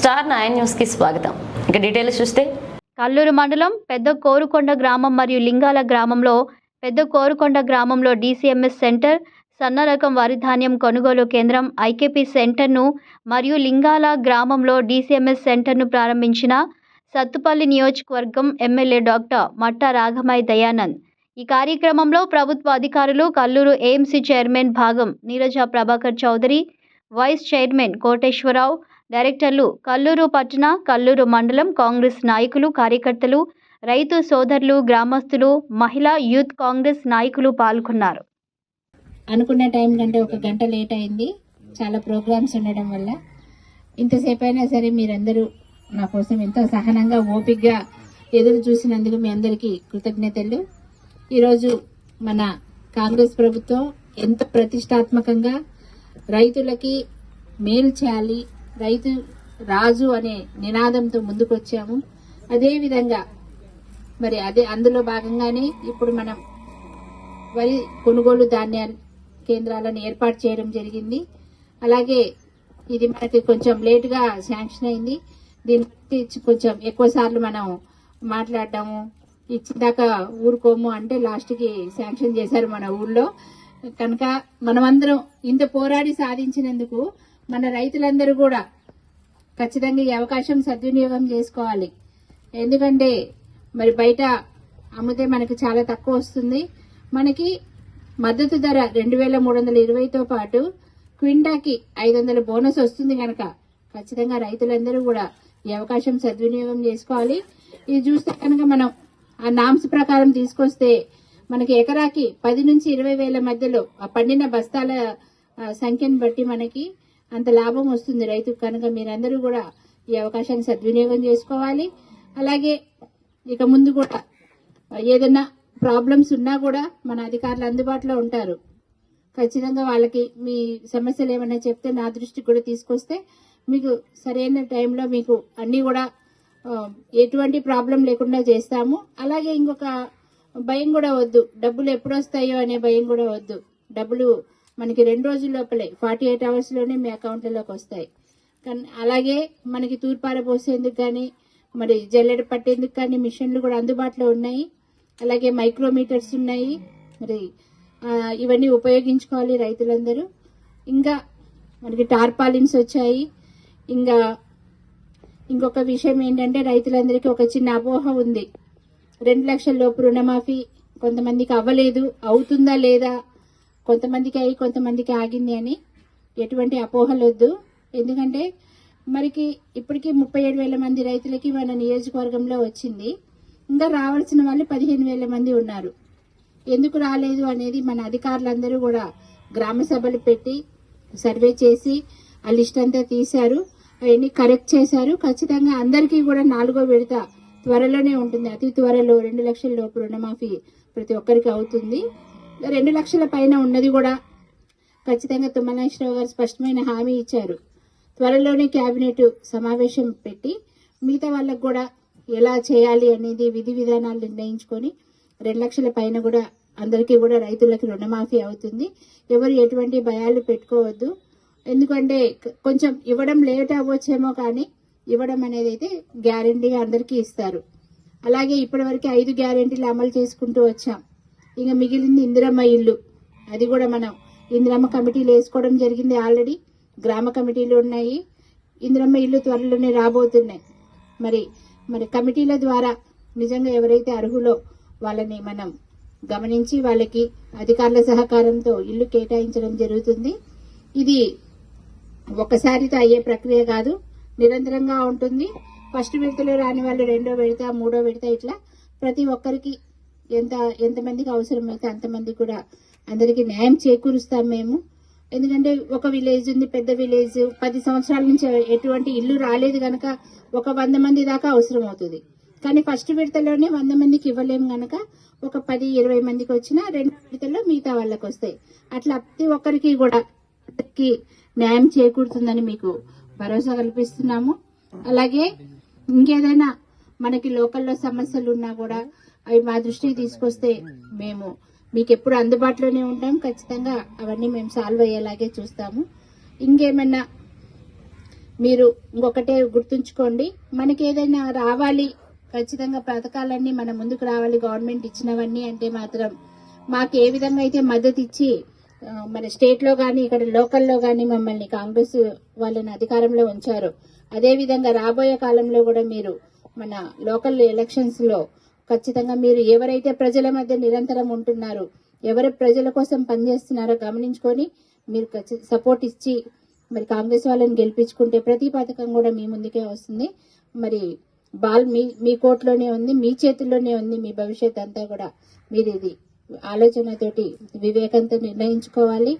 Star nine న్యూస్కి స్వాగతం. ఇక డీటెయిల్స్ చూస్తే కల్లూరు మండలం పెద్ద కోరుకొండ గ్రామం మరియు లింగాల గ్రామంలో పెద్ద కోరుకొండ గ్రామంలో డీసీఎంఎస్ సెంటర్ సన్న రకం వరి ధాన్యం కొనుగోలు కేంద్రం ఐకేపీ సెంటర్ను మరియు లింగాల గ్రామంలో డీసీఎంఎస్ సెంటర్ను ప్రారంభించిన సత్తుపల్లి నియోజకవర్గం ఎమ్మెల్యే డాక్టర్ మట్టా రాఘమయ్య దయానంద్. ఈ కార్యక్రమంలో ప్రభుత్వ అధికారులు Kallur AMC chairman Bhagam Neeraja Prabhakar Chowdary vice chairman Koteswararao డైరెక్టర్లు కల్లూరు పట్టణ కల్లూరు మండలం కాంగ్రెస్ నాయకులు కార్యకర్తలు రైతు సోదరులు గ్రామస్తులు మహిళా యూత్ కాంగ్రెస్ నాయకులు పాల్గొన్నారు. అనుకున్న టైం కంటే ఒక గంట లేట్ అయింది. చాలా ప్రోగ్రామ్స్ ఉండడం వల్ల. ఇంతసేపు అయినా సరే మీరందరూ నా కోసం ఎంతో సహనంగా ఓపిగ్గా ఎదురు చూసినందుకు మీ అందరికీ కృతజ్ఞతలు. ఈరోజు మన కాంగ్రెస్ ప్రభుత్వం ఎంత ప్రతిష్టాత్మకంగా రైతులకి మేలు చేయాలి రైతు రాజు అనే నినాదంతో ముందుకొచ్చాము. అదేవిధంగా మరి అదే అందులో భాగంగానే ఇప్పుడు మనం వరి కొనుగోలు ధాన్య కేంద్రాలను ఏర్పాటు చేయడం జరిగింది. అలాగే ఇది మనకి కొంచెం లేటుగా శాంక్షన్ అయింది. దీని కొంచెం ఎక్కువ సార్లు మనం మాట్లాడటము ఇచ్చిందాక ఊరుకోము అంటే లాస్ట్కి శాంక్షన్ చేశారు మన ఊళ్ళో. కనుక మనమందరం ఇంత పోరాడి సాధించినందుకు మన రైతులందరూ కూడా ఖచ్చితంగా ఈ అవకాశం సద్వినియోగం చేసుకోవాలి. ఎందుకంటే మరి బయట అమ్మితే మనకి చాలా తక్కువ వస్తుంది. మనకి మద్దతు ధర రెండు వేల మూడు వందల ఇరవైతో పాటు క్వింటాకి ఐదు వందల బోనస్ వస్తుంది కనుక ఖచ్చితంగా రైతులందరూ కూడా ఈ అవకాశం సద్వినియోగం చేసుకోవాలి. ఇది చూస్తే కనుక మనం ఆ నామ్స్ ప్రకారం తీసుకొస్తే మనకి ఎకరాకి పది నుంచి ఇరవై వేల మధ్యలో పండిన బస్తాల సంఖ్యను బట్టి మనకి అంత లాభం వస్తుంది. రైతుకు కనుక మీరందరూ కూడా ఈ అవకాశాన్ని సద్వినియోగం చేసుకోవాలి. అలాగే ఇక ముందు కూడా ఏదైనా ప్రాబ్లమ్స్ ఉన్నా కూడా మన అధికారులు అందుబాటులో ఉంటారు. ఖచ్చితంగా వాళ్ళకి మీ సమస్యలు ఏమైనా చెప్తే నా దృష్టికి కూడా తీసుకొస్తే మీకు సరైన టైంలో మీకు అన్నీ కూడా ఎటువంటి ప్రాబ్లం లేకుండా చేస్తాము. అలాగే ఇంకొక భయం కూడా వద్దు. డబ్బులు ఎప్పుడు వస్తాయో అనే భయం కూడా వద్దు. డబ్బులు మనకి రెండు రోజుల లోపలే ఫార్టీ ఎయిట్ అవర్స్లోనే మీ అకౌంట్లలోకి వస్తాయి. కానీ అలాగే మనకి తూర్పార పోసేందుకు కానీ మరి జల్లెడ పట్టేందుకు కానీ మిషన్లు కూడా అందుబాటులో ఉన్నాయి. అలాగే మైక్రోమీటర్స్ ఉన్నాయి. మరి ఇవన్నీ ఉపయోగించుకోవాలి రైతులందరూ. ఇంకా మనకి టార్పాలిన్స్ వచ్చాయి. ఇంకా ఇంకొక విషయం ఏంటంటే రైతులందరికీ ఒక చిన్న అపోహ ఉంది. రెండు లక్షల లోపు రుణమాఫీ కొంతమందికి అవ్వలేదు అవుతుందా లేదా కొంతమందికి అయ్యి కొంతమందికి ఆగింది అని ఎటువంటి అపోహలు వద్దు. ఎందుకంటే మరికి ఇప్పటికీ ముప్పై ఏడు వేల మంది రైతులకి మన నియోజకవర్గంలో వచ్చింది. ఇంకా రావాల్సిన వాళ్ళు పదిహేను వేల మంది ఉన్నారు. ఎందుకు రాలేదు అనేది మన అధికారులందరూ కూడా గ్రామ సభలు పెట్టి సర్వే చేసి ఆ లిస్ట్ అంతా తీశారు. అవన్నీ కరెక్ట్ చేశారు. ఖచ్చితంగా అందరికీ కూడా నాలుగో విడత త్వరలోనే ఉంటుంది. అతి త్వరలో రెండు లక్షల లోపు రుణమాఫీ ప్రతి ఒక్కరికి అవుతుంది. రెండు లక్షల పైన ఉన్నది కూడా ఖచ్చితంగా తుమ్మనేశ్వరరావు గారు స్పష్టమైన హామీ ఇచ్చారు. త్వరలోనే క్యాబినెట్ సమావేశం పెట్టి మిగతా వాళ్ళకు కూడా ఎలా చేయాలి అనేది విధి విధానాలు నిర్ణయించుకొని రెండు లక్షల పైన కూడా అందరికీ కూడా రైతులకు రుణమాఫీ అవుతుంది. ఎవరు ఎటువంటి భయాలు పెట్టుకోవద్దు. ఎందుకంటే కొంచెం ఇవ్వడం లేట్ అవ్వచ్చేమో కానీ ఇవ్వడం అనేది అయితే గ్యారంటీగా అందరికీ ఇస్తారు. అలాగే ఇప్పటివరకు ఐదు గ్యారెంటీలు అమలు చేసుకుంటూ వచ్చాం. ఇంకా మిగిలింది ఇందిరమ్మ ఇల్లు. అది కూడా మనం ఇందిరమ్మ కమిటీలు వేసుకోవడం జరిగింది ఆల్రెడీ. గ్రామ కమిటీలు ఉన్నాయి. ఇందిరమ్మ ఇల్లు త్వరలోనే రాబోతున్నాయి. మరి మరి కమిటీల ద్వారా నిజంగా ఎవరైతే అర్హులో వాళ్ళని మనం గమనించి వాళ్ళకి అధికారుల సహకారంతో ఇల్లు కేటాయించడం జరుగుతుంది. ఇది ఒక్కసారితో అయ్యే ప్రక్రియ కాదు. నిరంతరంగా ఉంటుంది. ఫస్ట్ విడతలో రాని వాళ్ళు రెండో విడత మూడో విడత ఇట్లా ప్రతి ఒక్కరికి ఎంత ఎంతమందికి అవసరమైతే అంతమంది కూడా అందరికీ న్యాయం చేకూరుస్తాం మేము. ఎందుకంటే ఒక విలేజ్ ఉంది పెద్ద విలేజ్ పది సంవత్సరాల నుంచి ఎటువంటి ఇల్లు రాలేదు కనుక ఒక వంద మంది దాకా అవసరం అవుతుంది. కానీ ఫస్ట్ విడతలోనే వంద మందికి ఇవ్వలేము కనుక ఒక పది ఇరవై మందికి వచ్చినా రెండు విడతల్లో మిగతా వాళ్ళకి వస్తాయి. అట్లా ప్రతి ఒక్కరికి కూడా న్యాయం చేకూరుతుందని మీకు భరోసా కల్పిస్తున్నాము. అలాగే ఇంకేదైనా మనకి లోకల్లో సమస్యలు ఉన్నా కూడా అవి మా దృష్టికి తీసుకొస్తే మేము మీకు ఎప్పుడు అందుబాటులోనే ఉంటాం. ఖచ్చితంగా అవన్నీ మేము సాల్వ్ అయ్యేలాగే చూస్తాము. ఇంకేమైనా మీరు ఇంకొకటే గుర్తుంచుకోండి. మనకి ఏదైనా రావాలి ఖచ్చితంగా పథకాలన్నీ మన ముందుకు రావాలి గవర్నమెంట్ ఇచ్చినవన్నీ అంటే మాత్రం మాకు ఏ విధంగా అయితే మద్దతు ఇచ్చి మన స్టేట్లో కానీ ఇక్కడ లోకల్లో కానీ మమ్మల్ని కాంగ్రెస్ వాళ్ళని అధికారంలో ఉంచారు. అదేవిధంగా రాబోయే కాలంలో కూడా మీరు మన లోకల్ ఎలక్షన్స్లో ఖచ్చితంగా మీరు ఎవరైతే ప్రజల మధ్య నిరంతరం ఉంటున్నారు ఎవరు ప్రజల కోసం పనిచేస్తున్నారో గమనించుకొని మీరు సపోర్ట్ ఇచ్చి మరి కాంగ్రెస్ వాళ్ళని గెలిపించుకుంటే ప్రతి పథకం కూడా మీ ముందుకే వస్తుంది. మరి బాల్ మీ మీ కోట్లోనే ఉంది మీ చేతుల్లోనే ఉంది మీ భవిష్యత్ అంతా కూడా మీరు ఇది ఆలోచనతోటి వివేకంతో నిర్ణయించుకోవాలి.